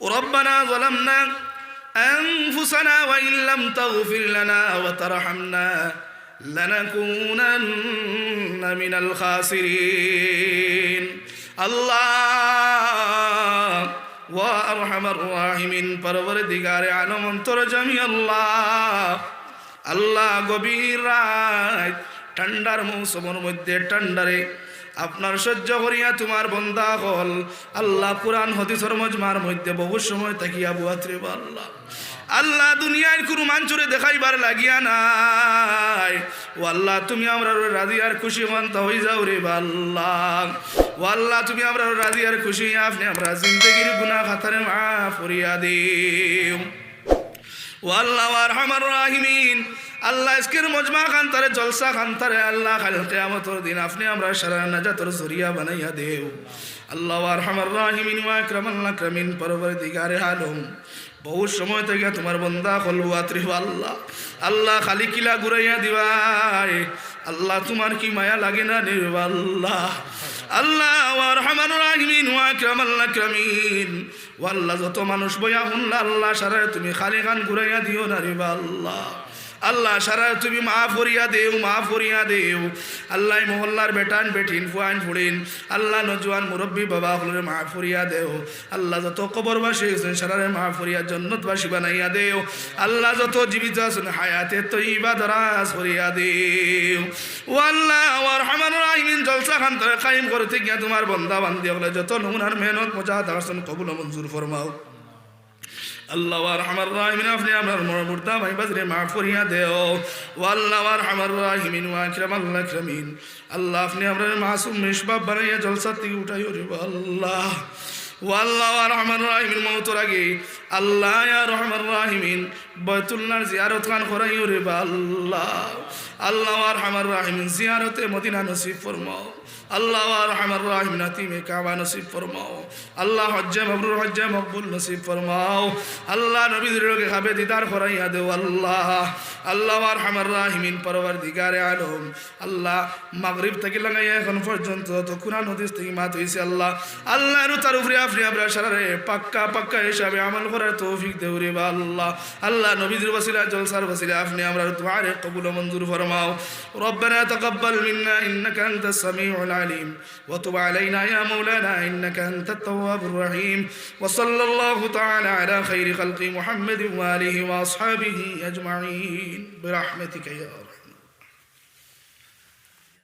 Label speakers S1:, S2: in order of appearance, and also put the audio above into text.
S1: ربنا ظلمنا أنفسنا وإن لم تغفر لنا وترحمنا لنكونن من الخاسرين الله وأرحم الراحمين পরবর্তীকারে আলম অন্তর জামি আল্লাহ আল্লাহ গভীর রাত ঠান্ডার মৌসুমের মধ্যে ঠান্ডারে আপনার সহ্য করিয়া তোমার বন্দা হল। আল্লাহ কোরআন হদিসর মজমার মধ্যে বহু সময় তাকিয়া বুয়াত্রে আল্লাহ। আল্লাহ দুনিয়ার কোনো মাঞ্চুরে দেখাইবার লাগিয়া নাই। ও আল্লাহ, তুমি আমরা রাজি আর খুশি মানতা হয়ে যাও রে আল্লাহ। ও আল্লাহ, তুমি আমরা রাজি আর খুশি, আপনি আমরা জিন্দগির গুনা খাতারে মা ফরিয়া দেও। ও আল্লাহ আরহামার রাহিমিন আল্লাহ ইসকের মজমা খান তারে জলসা খান তারে আল্লাহ খাল কেয়ামতর দিন আপনি আমরা সারা নাজাতর জরিয়া বানাইয়া দেও। আল্লাহ আরহামার রাহিমিন, ওয়া আকরামাল আকরামিন, পরবর্তীকারে আলম। বহু সময় থেকে তোমার বন্দা হল আত্রি আল্লাহ। আল্লাহ খালি কিলা ঘুরাইয়া দিবাই আল্লাহ তোমার কি মায়া লাগে না রে আল্লাহ? আল্লাহ ওয়ার রহমান রাহিমিন ওয়া আকরামাল আকরামিন। ও আল্লাহ যত মানুষ বইয়া হুনলা আল্লাহ সারা তুমি খালি গান ঘুরাইয়া দিও না রে আল্লাহ। আল্লাহ সারা তুমি মা ফরিয়া দেও মা ফরিয়া দেও। আল্লাহ মহল্লার বেটান বেঠিন ফুয়ান, ফুড়িন, আল্লাহ নজওয়ান, মুরব্বী, বাবা হলের মা ফরিয়া দেও। আল্লাহ যত কবরবাসী হয়েছেন সারারে মা ফরিয়া জন্নতবাসী বানাইয়া দেও। আল্লাহ যত জীবিত আছেন, হায়াতে তো ইবা দরাজ ফরিয়া দেও। ও আল্লাহ ওর হামান রাহিমিন, জলসা খান তরে কায়েম করতে গিয়া তোমার বন্দা বান্দি হলে যত নমুনার মেহনত মজা দার্শন কবুল মঞ্জুর ফরমাও। আল্লাহ আরহামার রাহিমিন, আপনি আমার মুর্দা ভাই বাজরে মাফ দেও। ও আল্লাহ আরহামার রাহিমিন, ওয়া আকরামিন আল্লাহ, আপনি আমার মাসুম মিশবাব বানাইয়া জলসা থেকে উঠাই আল্লাহ। ও আল্লাহ রহমান রাহিমিন, মৌতর আগে আল্লাহ রহমান রাহিমিন। বয়তুল্লাহর জিয়ারত খান করাই রে আল্লাহ। আল্লাহ রহমান রাহিমিন, জিয়ারতে মদিনা নসিব ফরমাও। আল্লাহ রহমান রাহিম নাতিমে কাবা নসিব ফরমাও। আল্লাহ, হজ্জে মবরুর হজ্জে মকবুল নসিব ফরমাও। আল্লাহ খাবে দিদার দেও আল্লাহ। আল্লাহ রহমান রাহিমিন পরবার দিগারে আলম। আল্লাহ থেকে লাগাইয়া এখন পর্যন্ত তো থেকে মাত হইছে আল্লাহ। আল্লাহ তার উপরে আপনি আপনার সারারে পাক্কা পাক্কা হিসাবে আমল করার তৌফিক দেও রে বা আল্লাহ আল্লাহ নবীদের ওসিলা জলসার ওসিলা আপনি আমরা দুআরে কবুল ও মঞ্জুর ফরমাও ربنا تقبل منا انك انت السميع العليم وتب علينا يا مولانا انك انت التواب الرحيم وصلى الله تعالى على خير خلق محمد واله واصحابه اجمعين برحمتك يا